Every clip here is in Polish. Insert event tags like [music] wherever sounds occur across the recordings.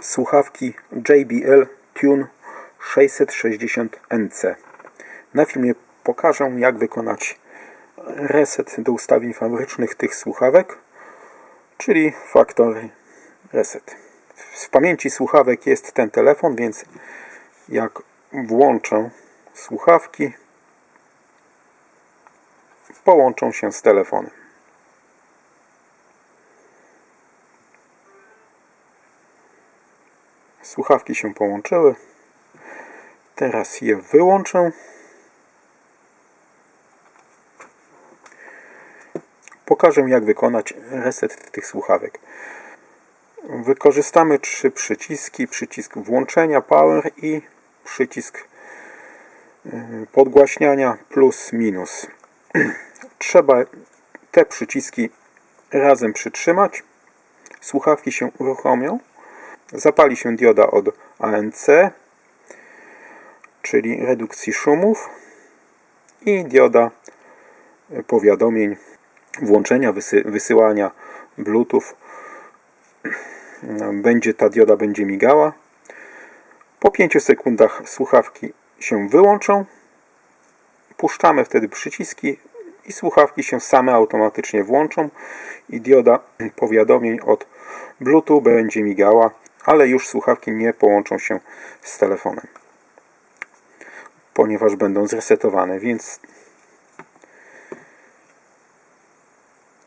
słuchawki JBL Tune 660NC. Na filmie pokażę jak wykonać reset do ustawień fabrycznych tych słuchawek, czyli factory reset. W pamięci słuchawek jest ten telefon, więc jak włączę słuchawki, połączą się z telefonem. Słuchawki się połączyły. Teraz je wyłączę. Pokażę jak wykonać reset tych słuchawek. Wykorzystamy trzy przyciski. Przycisk włączenia power i przycisk y, podgłaśniania plus minus. [clears throat] Trzeba te przyciski razem przytrzymać. Słuchawki się uruchomią. Zapali się dioda od ANC, czyli redukcji szumów i dioda powiadomień włączenia, wysy wysyłania Bluetooth. [clears throat] Będzie ta dioda będzie migała. Po 5 sekundach słuchawki się wyłączą. Puszczamy wtedy przyciski i słuchawki się same automatycznie włączą i dioda [clears throat] powiadomień od Bluetooth będzie migała, ale już słuchawki nie połączą się z telefonem, ponieważ będą zresetowane, więc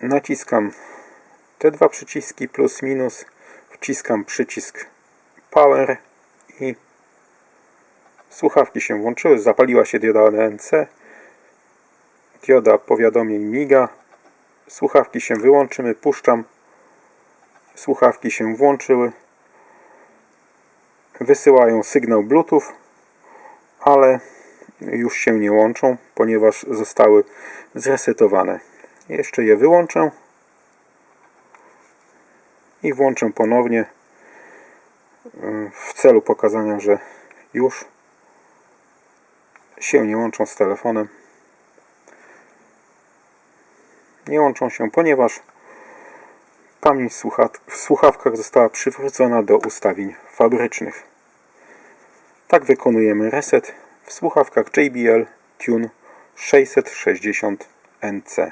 naciskam te dwa przyciski plus minus, wciskam przycisk power i słuchawki się włączyły, zapaliła się dioda ANC dioda powiadomień miga. Słuchawki się wyłączymy, puszczam. Słuchawki się włączyły wysyłają sygnał bluetooth ale już się nie łączą ponieważ zostały zresetowane jeszcze je wyłączę i włączę ponownie w celu pokazania, że już się nie łączą z telefonem nie łączą się, ponieważ pamięć w słuchawkach została przywrócona do ustawień fabrycznych. Tak wykonujemy reset w słuchawkach JBL Tune 660NC.